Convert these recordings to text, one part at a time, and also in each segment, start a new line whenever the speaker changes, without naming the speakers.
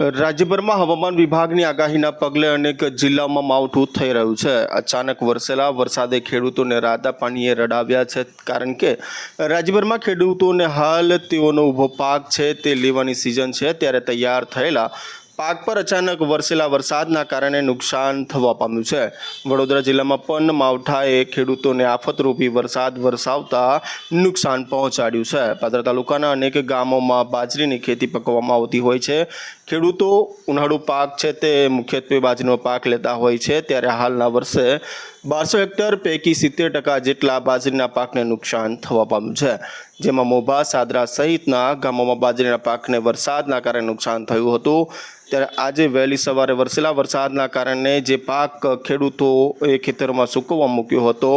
રાજ્યભરમાં હવામાન વિભાગની આગાહીના પગલે અનેક જિલ્લાઓમાં માવઠું થઈ રહ્યું છે. અચાનક વરસેલા વરસાદે ખેડૂતોને રાતા પાણીએ રડાવ્યા છે કારણ કે રાજ્યભરમાં ખેડૂતોને હાલ તેઓનો ઊભો પાક છે તે લેવાની સિઝન છે. ત્યારે તૈયાર થયેલા પાક પર અચાનક વરસેલા વરસાદના કારણે નુકસાન થવા પામ્યું છે. વડોદરા જિલ્લામાં પણ માવઠાએ ખેડૂતોને આફતરૂપી વરસાદ વરસાવતા નુકસાન પહોંચાડ્યું છે. પાદરા તાલુકાના અનેક ગામોમાં બાજરીની ખેતી પકવવામાં આવતી હોય છે. ખેડૂતો ઉનાળુ પાક છે તે મુખ્યત્વે બાજરીનો પાક લેતા હોય છે. ત્યારે હાલના વર્ષે બારસો હેક્ટર પૈકી સિત્તેર ટકા જેટલા બાજરીના પાકને નુકસાન થવા પામ્યું છે. જેમાં મોભા, સાદરા સહિતના ગામોમાં બાજરીના પાકને વરસાદના કારણે નુકસાન થયું હતું. ત્યારે આજે વહેલી સવારે વરસેલા વરસાદના કારણે જે પાક ખેડૂતોએ ખેતરમાં સૂકવવા મૂક્યો હતો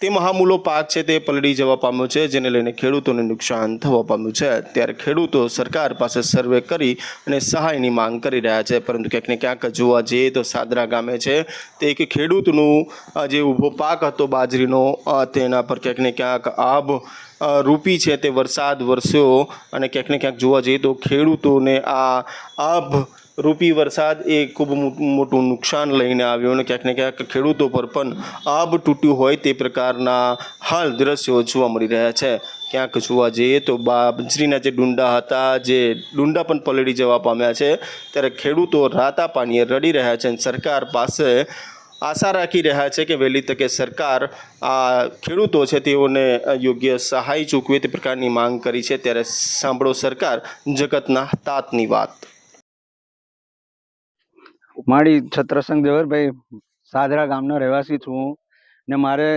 તે મહામૂલો પાક છે તે પલળી જવા પામ્યો છે, જેને લઈને ખેડૂતોને નુકસાન થવા પામ્યું છે. ત્યારે ખેડૂતો સરકાર પાસે સર્વે કરી અને સહાયની માંગ કરી રહ્યા છે. પરંતુ ક્યાંક ને ક્યાંક જોવા જઈએ તો સાદરા ગામે છે તે એક ખેડૂતનું જે ઊભો પાક હતો બાજરીનો તેના પર ક્યાંક ને ક્યાંક આબ રૂપી છે તે વરસાદ વરસ્યો. અને ક્યાંક ને ક્યાંક જોવા જઈએ તો ખેડૂતોને આ આભ રૂપી વરસાદ એ ખૂબ મોટું નુકસાન લઈને આવ્યો અને ક્યાંક ને ક્યાંક ખેડૂતો પર પણ આબ તૂટ્યું હોય તે પ્રકારના હાલ દ્રશ્યો જોવા મળી રહ્યા છે. ક્યાંક જોવા જઈએ તો બાજરીના જે ડુંડા હતા, જે ડુંડા પણ પલળી જવા પામ્યા છે, ત્યારે ખેડૂતો રાતા પાણીએ રડી રહ્યા છે અને સરકાર પાસે આશા રાખી રહ્યા છે કે વહેલી તકે સરકાર આ ખેડૂતો છે તેઓને યોગ્ય સહાય ચૂકવે તે પ્રકારની માંગ કરી છે. ત્યારે સાંભળો સરકાર જગતના તાતની વાત.
મારી છત્રસંગ દેવરભાઈ સાદરા ગામનો રહેવાસી છું હું. ને મારે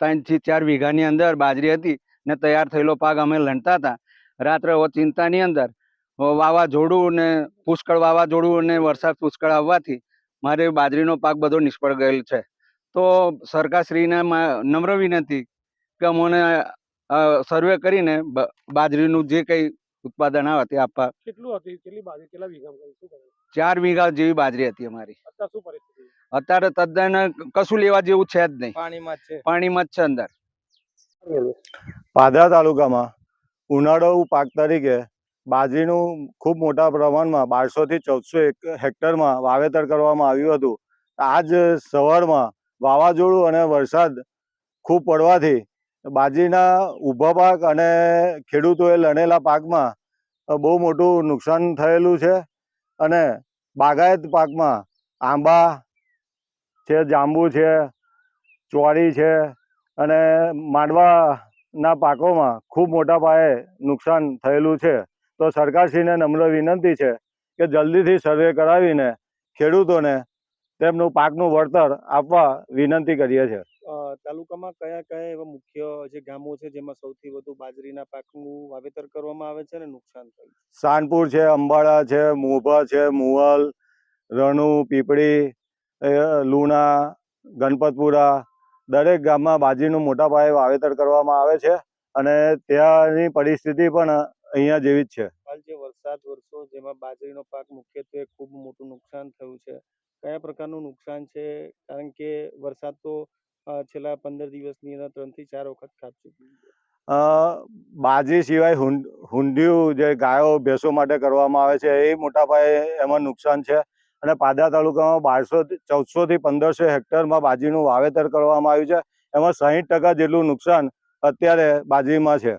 ત્રણથી ચાર વીઘાની અંદર બાજરી હતી ને તૈયાર થયેલો પાક અમે લણતા હતા. રાત્રે ઓ ચિંતાની અંદર વાવાઝોડું ને પુષ્કળ વાવાઝોડું ને વરસાદ પુષ્કળ આવવાથી મારે બાજરીનો પાક બધો નિષ્ફળ ગયેલ છે. તો સરકારશ્રીને નમ્ર વિનંતી કે અમોને સર્વે કરીને બાજરીનું જે કંઈ ઉત્પાદન આવે તે આપવા.
કેટલું હતી? કેટલી બાજરી? કેટલા વીઘા શું
ચાર વીઘા જેવી બાજરી હતી અમારી.
અત્યારે શું પરિસ્થિતિ?
અત્યારે તદ્દન કશું લેવા જેવું છે જ નહીં.
પાણીમાં જ છે.
પાણીમાં જ છે અંદર.
પાદરા તાલુકામાં ઉનાળુ પાક તરીકે બાજરીનું ખૂબ મોટા પ્રમાણમાં બારસો થી ચૌદસો એક હેક્ટરમાં વાવેતર કરવામાં આવ્યું હતું. આજ સવારમાં વાવાઝોડું અને વરસાદ ખૂબ પડવાથી બાજરીના ઊભા પાક અને ખેડૂતોએ લણેલા પાકમાં બહુ મોટું નુકસાન થયેલું છે. અને બાગાયત પાકમાં આંબા છે, જાંબુ છે, ચોરી છે અને માંડવાના પાકોમાં ખૂબ મોટા પાયે નુકસાન થયેલું છે. તો સરકારશ્રીને નમ્ર વિનંતી છે કે જલ્દીથી સર્વે કરાવીને ખેડૂતોને તેમનું પાકનું વળતર આપવા વિનંતી કરીએ છીએ.
તાલુકામાં કયા કયા એવા મુખ્ય જે ગામો છે જેમાં સૌથી વધુ બાજરીના પાકનું વાવેતર કરવામાં આવે છે અને નુકસાન થયું?
સાનપુર છે અંબાડા છે મોભા છે મુવલ રણુ પીપળી લુણા ગણપતપુરા દરેક ગામમાં બાજરીનું મોટા પાયે વાવેતર કરવામાં આવે છે અને ત્યાંની પરિસ્થિતિ પણ અહીંયા જેવી જ છે.
હાલ જે વરસાદ વરસો જેમાં બાજરીનો પાક મુખ્યત્વે ખૂબ મોટું નુકસાન થયું છે. કયા પ્રકારનું નુકસાન છે? કારણ કે વરસાદ તો છેલ્લા પંદર દિવસની અંદર ત્રણથી ચાર વખત છે.
બાજરી સિવાય હુંડિયું જે ગાયો ભેંસો માટે કરવામાં આવે છે, એ મોટા પાયે એમાં નુકસાન છે. અને પાદરા તાલુકામાં બારસો, ચૌદસો થી પંદરસો હેક્ટરમાં બાજરીનું વાવેતર કરવામાં આવ્યું છે. એમાં સાહીઠ જેટલું નુકસાન અત્યારે બાજરીમાં છે.